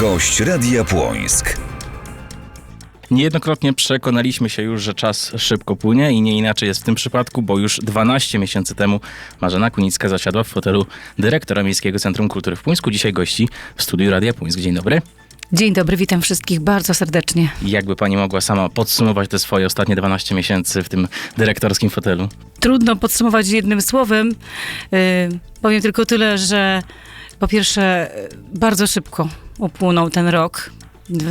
Gość Radia Płońsk. Niejednokrotnie przekonaliśmy się już, że czas szybko płynie i nie inaczej jest w tym przypadku, bo już 12 miesięcy temu Marzena Kunicka zasiadła w fotelu dyrektora Miejskiego Centrum Kultury w Płońsku. Dzisiaj gości w studiu Radia Płońsk. Dzień dobry. Dzień dobry, witam wszystkich bardzo serdecznie. Jakby pani mogła sama podsumować te swoje ostatnie 12 miesięcy w tym dyrektorskim fotelu? Trudno podsumować jednym słowem. Yy, powiem tylko tyle, że po pierwsze yy, bardzo szybko upłynął ten rok.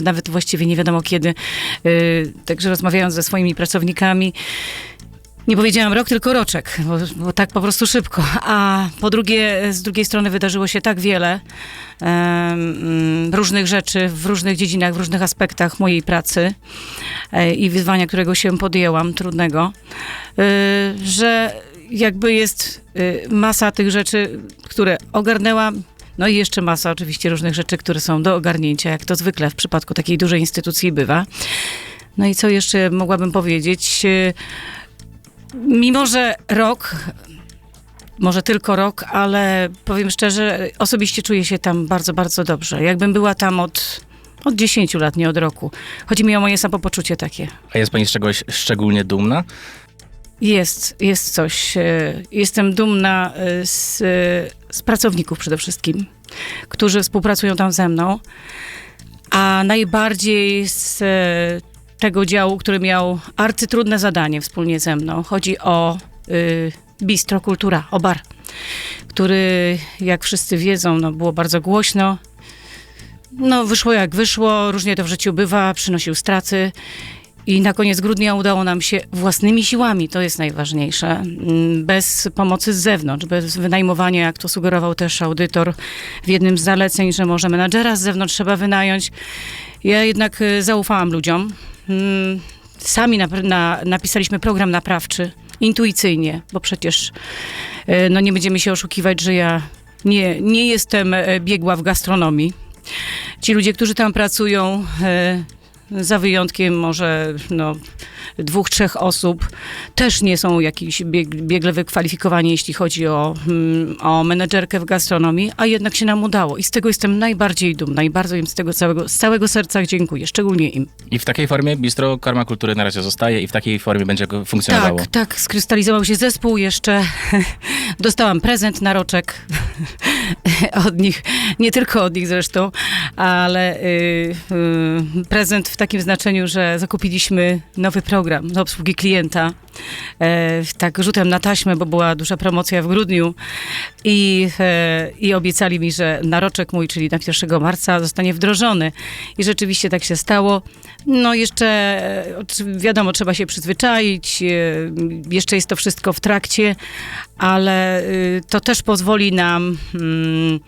Nawet właściwie nie wiadomo kiedy. Yy, także rozmawiając ze swoimi pracownikami, nie powiedziałam rok, tylko roczek, bo, bo, tak po prostu szybko. A po drugie, z drugiej strony wydarzyło się tak wiele um, różnych rzeczy w różnych dziedzinach, w różnych aspektach mojej pracy e, i wyzwania, którego się podjęłam, trudnego, e, że jakby jest e, masa tych rzeczy, które ogarnęłam. No i jeszcze masa oczywiście różnych rzeczy, które są do ogarnięcia, jak to zwykle w przypadku takiej dużej instytucji bywa. No i co jeszcze mogłabym powiedzieć? Mimo, że rok, może tylko rok, ale powiem szczerze, osobiście czuję się tam bardzo, bardzo dobrze. Jakbym była tam od, od 10 lat, nie od roku. Chodzi mi o moje samopoczucie takie. A jest pani z czegoś szczególnie dumna? Jest, jest coś. Jestem dumna z, z pracowników przede wszystkim, którzy współpracują tam ze mną, a najbardziej z tego działu, który miał arcytrudne zadanie wspólnie ze mną. Chodzi o y, Bistro Kultura, o bar, który, jak wszyscy wiedzą, no, było bardzo głośno. No, wyszło jak wyszło, różnie to w życiu bywa, przynosił straty. I na koniec grudnia udało nam się własnymi siłami, to jest najważniejsze, bez pomocy z zewnątrz, bez wynajmowania, jak to sugerował też audytor w jednym z zaleceń, że może menadżera z zewnątrz trzeba wynająć. Ja jednak zaufałam ludziom, sami na, na, napisaliśmy program naprawczy intuicyjnie, bo przecież no nie będziemy się oszukiwać, że ja nie, nie jestem biegła w gastronomii. Ci ludzie, którzy tam pracują, za wyjątkiem może no, dwóch, trzech osób, też nie są jakiś bieg, biegle wykwalifikowani, jeśli chodzi o, o menedżerkę w gastronomii, a jednak się nam udało i z tego jestem najbardziej dumna i bardzo im z tego całego, z całego serca dziękuję, szczególnie im. I w takiej formie Bistro Karma Kultury na razie zostaje i w takiej formie będzie funkcjonowało? Tak, tak, skrystalizował się zespół jeszcze. Dostałam prezent na roczek od nich, nie tylko od nich zresztą, ale yy, yy, prezent w takim znaczeniu, że zakupiliśmy nowy program do obsługi klienta. E, tak rzutem na taśmę, bo była duża promocja w grudniu i, e, i obiecali mi, że naroczek mój, czyli na 1 marca zostanie wdrożony. I rzeczywiście tak się stało. No jeszcze e, wiadomo, trzeba się przyzwyczaić, e, jeszcze jest to wszystko w trakcie, ale e, to też pozwoli nam... Mm,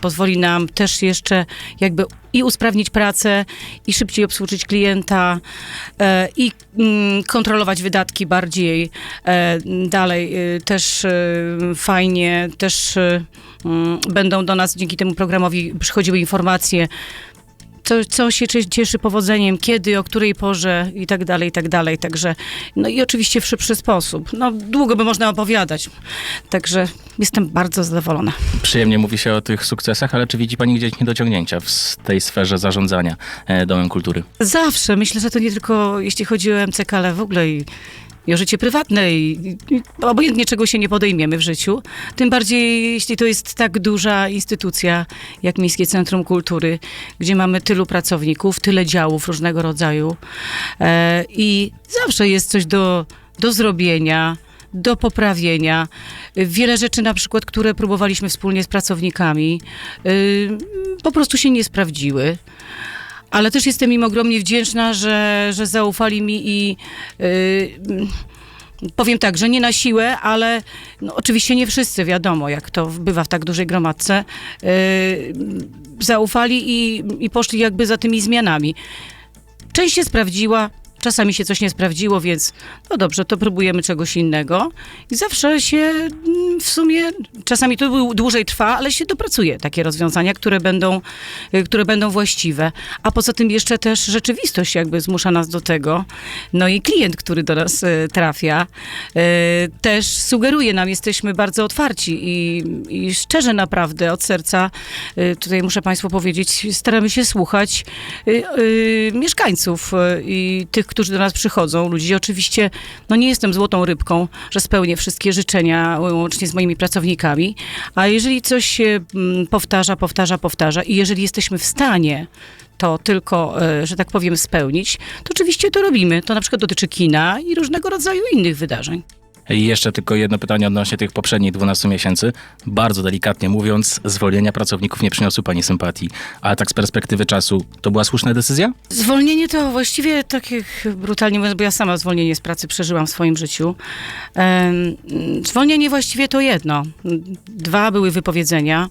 pozwoli nam też jeszcze jakby i usprawnić pracę, i szybciej obsłużyć klienta, i mm, kontrolować wydatki bardziej. Dalej też fajnie, też mm, będą do nas dzięki temu programowi przychodziły informacje, co, co się cieszy powodzeniem, kiedy, o której porze i tak dalej, i tak dalej. Także, no i oczywiście w szybszy sposób. No, długo by można opowiadać. Także jestem bardzo zadowolona. Przyjemnie mówi się o tych sukcesach, ale czy widzi Pani gdzieś niedociągnięcia w tej sferze zarządzania Domem Kultury? Zawsze. Myślę, że to nie tylko jeśli chodzi o MCK, ale w ogóle i i o życie prywatne i, i obojętnie czego się nie podejmiemy w życiu. Tym bardziej, jeśli to jest tak duża instytucja jak Miejskie Centrum Kultury, gdzie mamy tylu pracowników, tyle działów różnego rodzaju e, i zawsze jest coś do, do zrobienia do poprawienia. Wiele rzeczy na przykład, które próbowaliśmy wspólnie z pracownikami, yy, po prostu się nie sprawdziły. Ale też jestem im ogromnie wdzięczna, że, że zaufali mi i yy, powiem tak, że nie na siłę, ale no, oczywiście nie wszyscy, wiadomo, jak to bywa w tak dużej gromadce, yy, zaufali i, i poszli jakby za tymi zmianami. Część się sprawdziła, Czasami się coś nie sprawdziło, więc no dobrze, to próbujemy czegoś innego. I zawsze się mm, w sumie, czasami to dłu- dłużej trwa, ale się dopracuje takie rozwiązania, które będą, y, które będą właściwe. A poza tym jeszcze też rzeczywistość jakby zmusza nas do tego. No i klient, który do nas y, trafia, y, też sugeruje nam, jesteśmy bardzo otwarci i, i szczerze naprawdę od serca, tutaj muszę Państwu powiedzieć, staramy się słuchać mieszkańców i tych, którzy do nas przychodzą, ludzi. Oczywiście, no nie jestem złotą rybką, że spełnię wszystkie życzenia łącznie z moimi pracownikami, a jeżeli coś się mm, powtarza, powtarza, powtarza i jeżeli jesteśmy w stanie to tylko, e, że tak powiem, spełnić, to oczywiście to robimy. To na przykład dotyczy kina i różnego rodzaju innych wydarzeń. I jeszcze tylko jedno pytanie odnośnie tych poprzednich 12 miesięcy. Bardzo delikatnie mówiąc, zwolnienia pracowników nie przyniosły pani sympatii. Ale tak z perspektywy czasu, to była słuszna decyzja? Zwolnienie to właściwie, tak jak brutalnie mówiąc, bo ja sama zwolnienie z pracy przeżyłam w swoim życiu. Zwolnienie właściwie to jedno. Dwa były wypowiedzenia.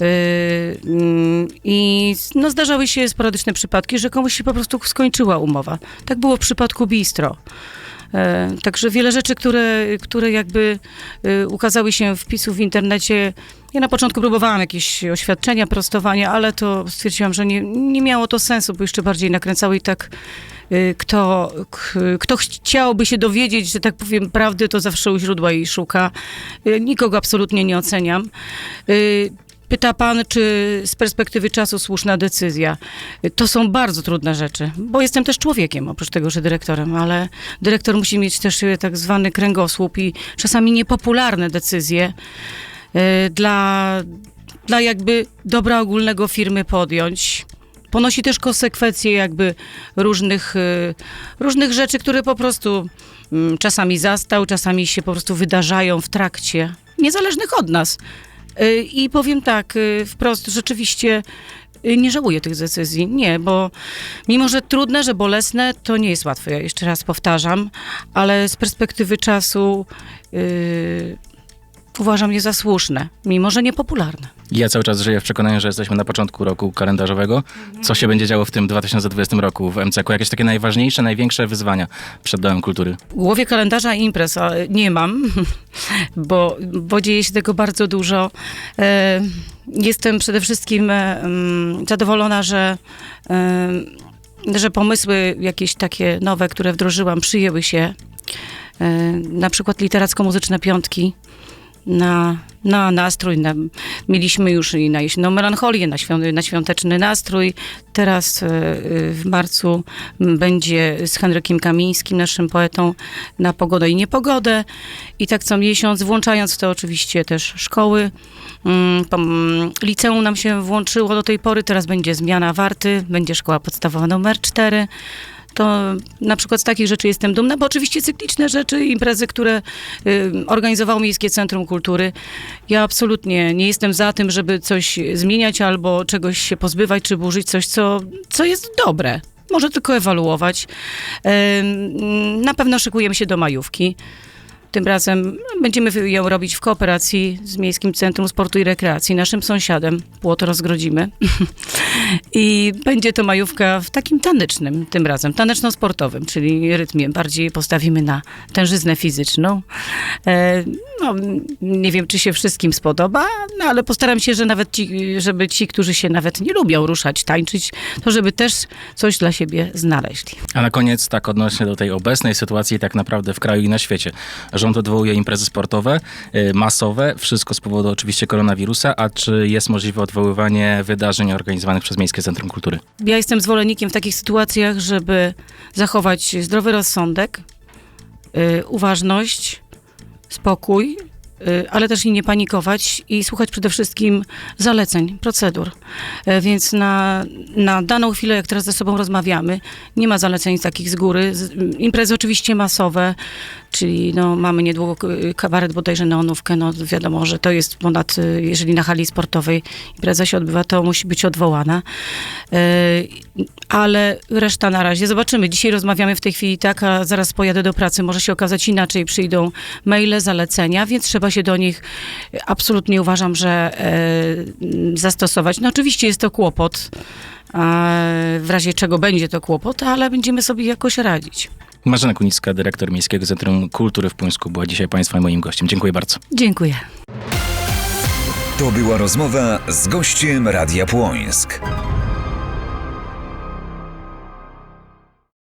Yy, mm, I no, zdarzały się sporadyczne przypadki, że komuś się po prostu skończyła umowa. Tak było w przypadku Bistro. E, Także wiele rzeczy, które, które jakby y, ukazały się wpisów w internecie. Ja na początku próbowałam jakieś oświadczenia, prostowania, ale to stwierdziłam, że nie, nie miało to sensu, bo jeszcze bardziej nakręcały i tak y, kto, kto chciałby się dowiedzieć, że tak powiem, prawdy, to zawsze u źródła jej szuka. Nikogo absolutnie nie oceniam. Pyta pan, czy z perspektywy czasu słuszna decyzja. To są bardzo trudne rzeczy, bo jestem też człowiekiem, oprócz tego, że dyrektorem, ale dyrektor musi mieć też e, tak zwany kręgosłup i czasami niepopularne decyzje e, dla, dla jakby dobra ogólnego firmy podjąć. Ponosi też konsekwencje jakby różnych, e, różnych rzeczy, które po prostu mm, czasami zastał, czasami się po prostu wydarzają w trakcie, niezależnych od nas. Y, I powiem tak, y, wprost, rzeczywiście y, nie żałuję tych decyzji. Nie, bo mimo, że trudne, że bolesne, to nie jest łatwe. Ja jeszcze raz powtarzam, ale z perspektywy czasu yy, uważam je za słuszne, mimo że niepopularne. Ja cały czas żyję w przekonaniu, że jesteśmy na początku roku kalendarzowego. Co się będzie działo w tym 2020 roku w MCK? Jakieś takie najważniejsze, największe wyzwania przed Domem Kultury? W głowie kalendarza imprez nie mam, bo, bo dzieje się tego bardzo dużo. E, Jestem przede wszystkim e, mm, zadowolona, że, e, że pomysły jakieś takie nowe, które wdrożyłam, przyjęły się. Na przykład literacko-muzyczne piątki na, na nastrój. Na, mieliśmy już i na jesienną melancholię, na, na świąteczny nastrój. Teraz e, e, w marcu będzie z Henrykiem Kamińskim, naszym poetą, na pogodę i niepogodę. I tak co miesiąc, włączając w to oczywiście też szkoły. Mm, Liceum nam się włączyło do tej pory, teraz będzie zmiana warty, będzie szkoła podstawowa numer 4 to na przykład z takich rzeczy jestem dumna, bo oczywiście cykliczne rzeczy, imprezy, które y, organizowało Miejskie Centrum Kultury. Ja absolutnie nie jestem za tym, żeby coś zmieniać albo czegoś się pozbywać, czy burzyć coś, co, co jest dobre. Może tylko ewaluować. Na pewno szykujemy się do majówki. Tym razem będziemy ją robić w kooperacji z Miejskim Centrum Sportu i Rekreacji, naszym sąsiadem. Płot rozgrodzimy. I będzie to majówka w takim tanecznym tym razem, taneczno-sportowym, czyli rytmie. Bardziej postawimy na tężyznę fizyczną. E, no, nie wiem, czy się wszystkim spodoba, no, ale postaram się, że nawet ci, żeby ci, którzy się nawet nie lubią ruszać, tańczyć, to żeby też coś dla siebie znaleźli. A na koniec tak odnośnie do tej obecnej sytuacji tak naprawdę w kraju i na świecie. Rząd odwołuje imprezy sportowe, y, masowe, wszystko z powodu oczywiście koronawirusa, a czy jest możliwe odwoływanie wydarzeń organizowanych przez Miejskie Centrum Kultury? Ja jestem zwolennikiem w takich sytuacjach, żeby zachować zdrowy rozsądek, y, uważność, spokój, ale też i nie panikować i słuchać przede wszystkim zaleceń, procedur. E, Więc na, na daną chwilę, jak teraz ze sobą rozmawiamy, nie ma zaleceń takich z góry. Z- Imprezy oczywiście masowe, czyli no, mamy niedługo y, kabaret bodajże neonówkę, no wiadomo, że to jest ponad, y, jeżeli na hali sportowej impreza się odbywa, to musi być odwołana. Ale reszta na razie. Zobaczymy. Dzisiaj rozmawiamy w tej chwili tak, a zaraz pojadę do pracy. Może się okazać inaczej. Przyjdą maile, zalecenia, więc trzeba trzeba się do nich absolutnie uważam, że e, zastosować. No oczywiście jest to kłopot, w razie czego będzie to kłopot, ale będziemy sobie jakoś radzić. Marzena Kunicka, dyrektor Miejskiego Centrum Kultury w Puńsku, była dzisiaj Państwa i moim gościem. Dziękuję bardzo. Dziękuję. To była rozmowa z gościem Radia Płońsk.